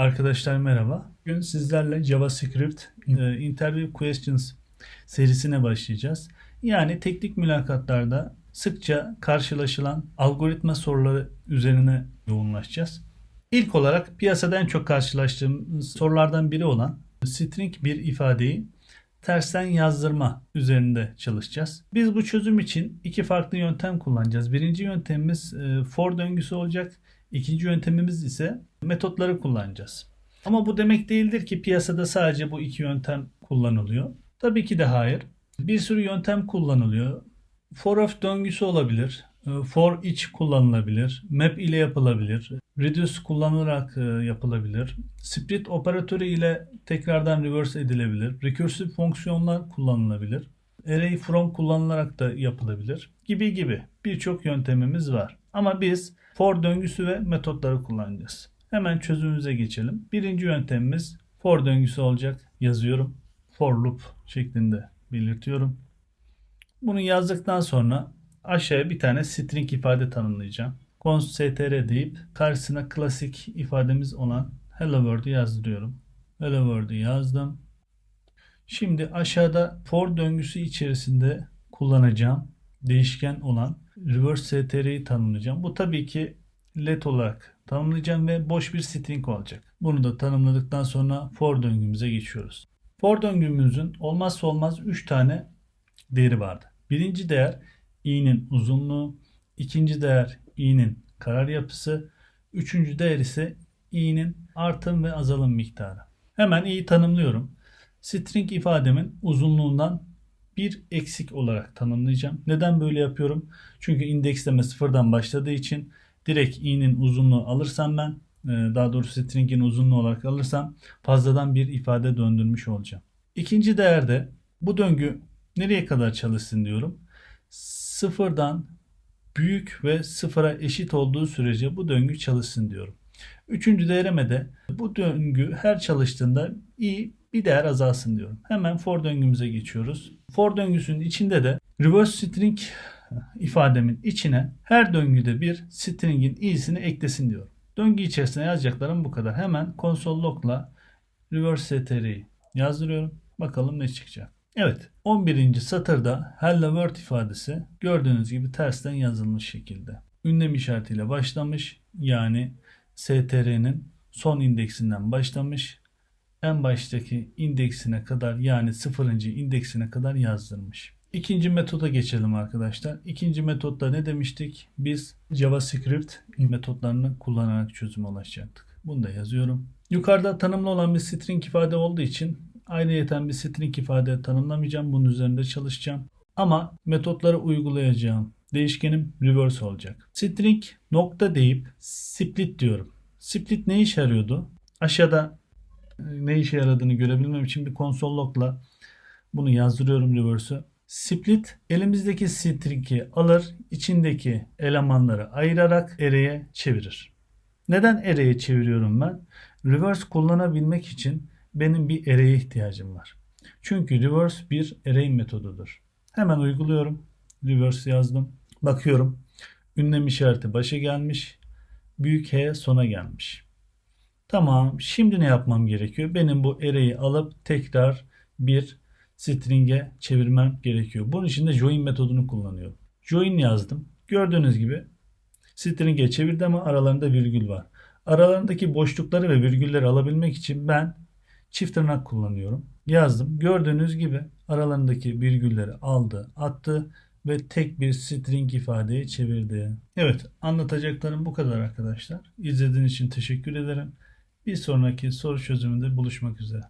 Arkadaşlar merhaba. Bugün sizlerle JavaScript e, Interview Questions serisine başlayacağız. Yani teknik mülakatlarda sıkça karşılaşılan algoritma soruları üzerine yoğunlaşacağız. İlk olarak piyasada en çok karşılaştığımız sorulardan biri olan string bir ifadeyi tersten yazdırma üzerinde çalışacağız. Biz bu çözüm için iki farklı yöntem kullanacağız. Birinci yöntemimiz e, for döngüsü olacak. İkinci yöntemimiz ise metotları kullanacağız. Ama bu demek değildir ki piyasada sadece bu iki yöntem kullanılıyor. Tabii ki de hayır. Bir sürü yöntem kullanılıyor. For of döngüsü olabilir. E, For each kullanılabilir. Map ile yapılabilir. Reduce kullanılarak e, yapılabilir. Split operatörü ile tekrardan reverse edilebilir. Recursive fonksiyonlar kullanılabilir. Array from kullanılarak da yapılabilir. Gibi gibi birçok yöntemimiz var. Ama biz for döngüsü ve metotları kullanacağız. Hemen çözümümüze geçelim. Birinci yöntemimiz for döngüsü olacak. Yazıyorum. For loop şeklinde belirtiyorum. Bunu yazdıktan sonra aşağıya bir tane string ifade tanımlayacağım. const str deyip karşısına klasik ifademiz olan hello world'ü yazdırıyorum. Hello world'ü yazdım. Şimdi aşağıda for döngüsü içerisinde kullanacağım değişken olan reverse str'yi tanımlayacağım. Bu tabii ki let olarak tanımlayacağım ve boş bir string olacak. Bunu da tanımladıktan sonra for döngümüze geçiyoruz. For döngümüzün olmazsa olmaz 3 tane değeri vardı. Birinci değer i'nin uzunluğu, ikinci değer i'nin karar yapısı, üçüncü değer ise i'nin artım ve azalım miktarı. Hemen i'yi tanımlıyorum. String ifademin uzunluğundan bir eksik olarak tanımlayacağım. Neden böyle yapıyorum? Çünkü indeksleme sıfırdan başladığı için direkt i'nin uzunluğu alırsam ben e, daha doğrusu string'in uzunluğu olarak alırsam fazladan bir ifade döndürmüş olacağım. İkinci değerde bu döngü nereye kadar çalışsın diyorum. Sıfırdan büyük ve sıfıra eşit olduğu sürece bu döngü çalışsın diyorum. Üçüncü değerime de bu döngü her çalıştığında i bir değer azalsın diyorum. Hemen for döngümüze geçiyoruz. For döngüsünün içinde de reverse string ifademin içine her döngüde bir string'in i'sini eklesin diyorum. Döngü içerisine yazacaklarım bu kadar. Hemen console log'la reverse str'yi yazdırıyorum. Bakalım ne çıkacak. Evet 11. satırda hello world ifadesi gördüğünüz gibi tersten yazılmış şekilde. Ünlem işaretiyle başlamış yani str'nin son indeksinden başlamış en baştaki indeksine kadar yani sıfırıncı indeksine kadar yazdırmış. İkinci metoda geçelim arkadaşlar. İkinci metotta ne demiştik? Biz JavaScript metotlarını kullanarak çözüme ulaşacaktık. Bunu da yazıyorum. Yukarıda tanımlı olan bir string ifade olduğu için ayrıyeten bir string ifade tanımlamayacağım. Bunun üzerinde çalışacağım. Ama metotları uygulayacağım. Değişkenim reverse olacak. String nokta deyip split diyorum. Split ne işe yarıyordu? Aşağıda ne işe yaradığını görebilmem için bir console log'la bunu yazdırıyorum reverse'ü. Split elimizdeki string'i alır, içindeki elemanları ayırarak array'e çevirir. Neden array'e çeviriyorum ben? Reverse kullanabilmek için benim bir array'e ihtiyacım var. Çünkü reverse bir array metodudur. Hemen uyguluyorum. Reverse yazdım. Bakıyorum. Ünlem işareti başa gelmiş. Büyük H sona gelmiş. Tamam. Şimdi ne yapmam gerekiyor? Benim bu array'i alıp tekrar bir string'e çevirmem gerekiyor. Bunun için de join metodunu kullanıyorum. Join yazdım. Gördüğünüz gibi string'e çevirdi ama aralarında virgül var. Aralarındaki boşlukları ve virgülleri alabilmek için ben çift tırnak kullanıyorum. Yazdım. Gördüğünüz gibi aralarındaki virgülleri aldı, attı ve tek bir string ifadeyi çevirdi. Evet, anlatacaklarım bu kadar arkadaşlar. İzlediğiniz için teşekkür ederim. Bir sonraki soru çözümünde buluşmak üzere.